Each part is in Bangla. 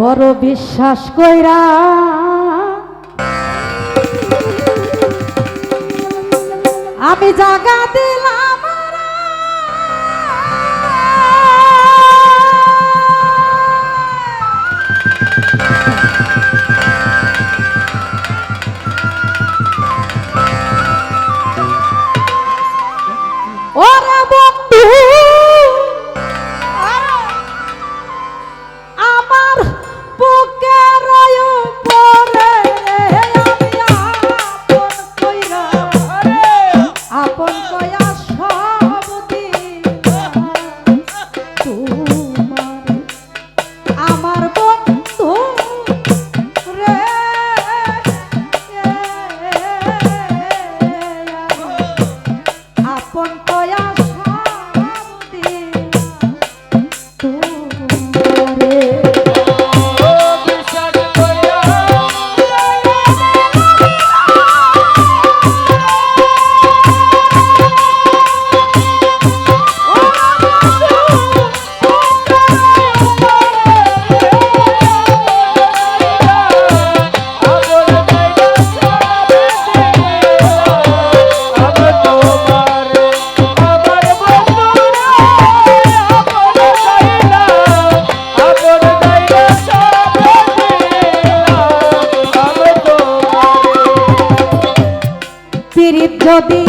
বড় বিশ্বাস কইরা। আমি জাগাতে bada, bada. যদি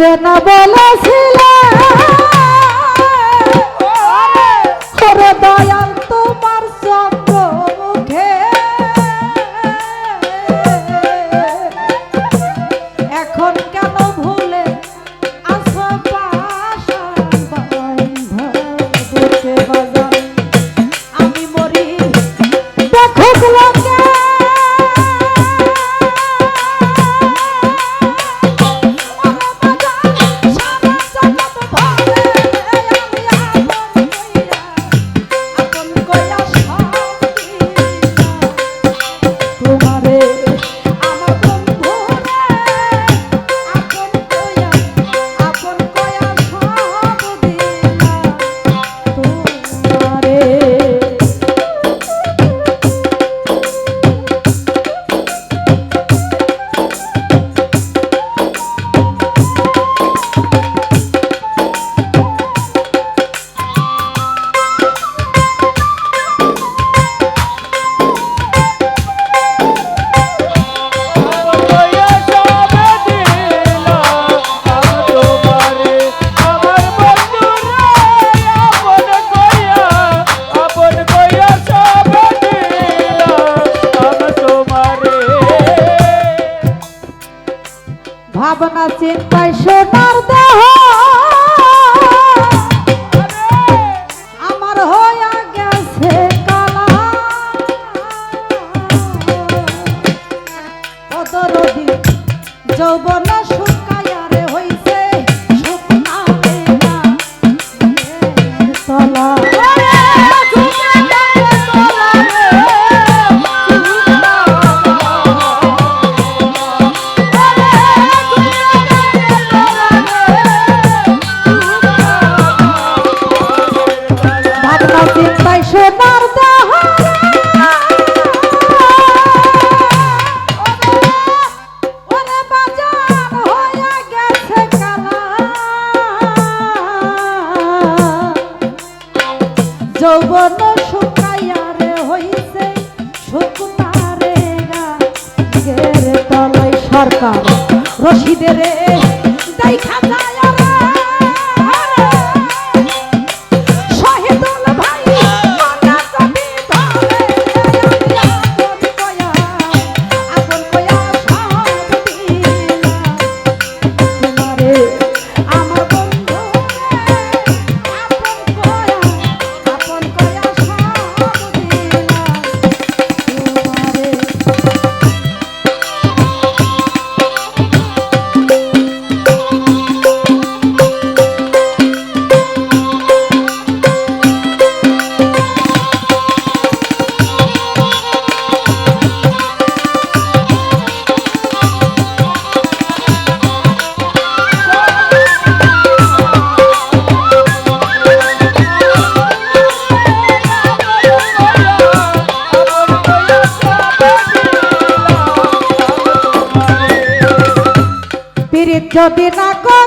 দেবে না বলেছে ভাবনা চিন্তায় সোনার দেহ। যদি না কর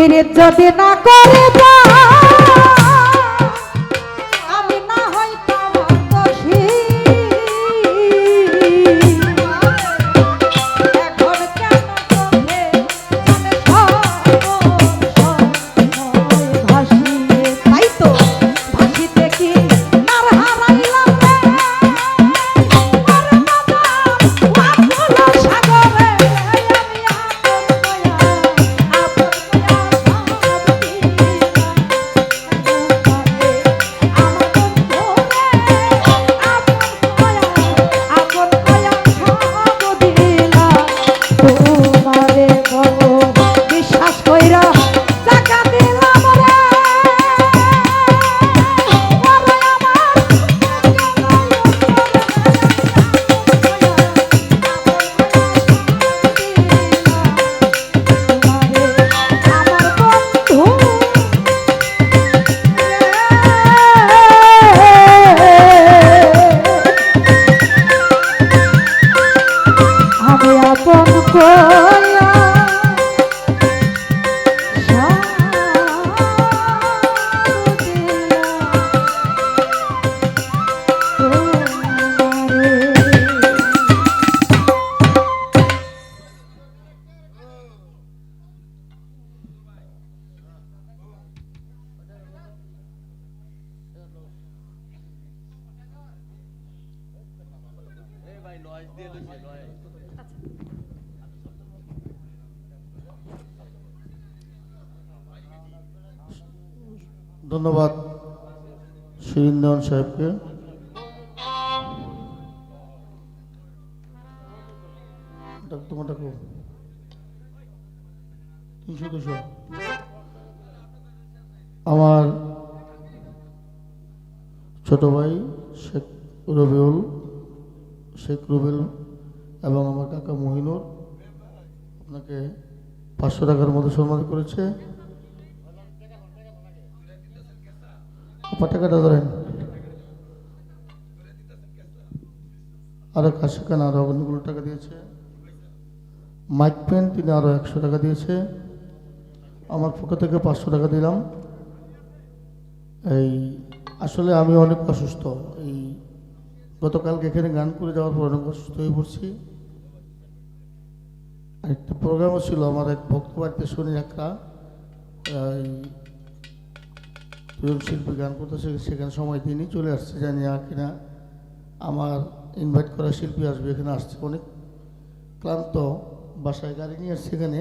ফিরে যদি না করে যা নয়েজ দিয়ে লইছে নয়েজ ধন্যবাদ শিরিন্দন সাহেবকে। তিনশো দুশো। আমার ছোট ভাই শেখ রবিউল শেখ রবিউল এবং আমার কাকা মহিনুর আপনাকে পাঁচশো টাকার মতো সম্মান করেছে। পতাকাটা ধরেন। আরও কাশি কেন? আরও অনেকগুলো টাকা দিয়েছে। মাইক পেন, তিনি আরও একশো টাকা দিয়েছে। আমার পক্ষ থেকে পাঁচশো টাকা দিলাম। এই, আসলে আমি অনেক অসুস্থ। এই, গতকালকে এখানে গান করে যাওয়ার পর অনেক অসুস্থ হয়ে পড়ছি। আরেকটা প্রোগ্রামও ছিল, আমার এক ভক্ত বাড়িতে শুনি একটা এই শিল্পী গান করতেছে, সেখানে সময় দিনই চলে আসছে, জানি আর কিনা। আমার ইনভাইট করা শিল্পী আসবে, এখানে আসছে অনেক। ক্লান্ত, বাসায় গাড়ি নিয়ে আসছে এখানে।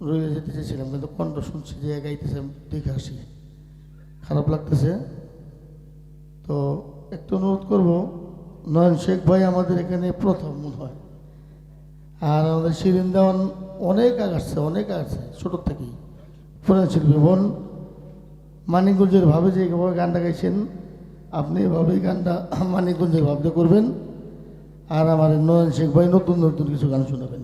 রয়ে যেতে চেয়েছিলাম, কিন্তু কণ্ঠ শুনছি যে গাইতেছে দেখে আসি। খারাপ লাগতেছে। তো একটু অনুরোধ করব, নয়ন শেখ ভাই আমাদের এখানে প্রথম মনে হয়। আর আমাদের শিরিন দেওয়ান অনেক আগাচ্ছে অনেক আগাচ্ছে ছোটোর থেকেই। পুরান শিল্পী বোন মানিকগঞ্জের ভাবে যে এভাবে গানটা গাইছেন, আপনি এভাবেই গানটা মানিকগঞ্জের ভাবতে করবেন। আর আমার নয়ন শেখ ভাই নতুন নতুন কিছু গান শোনাবেন।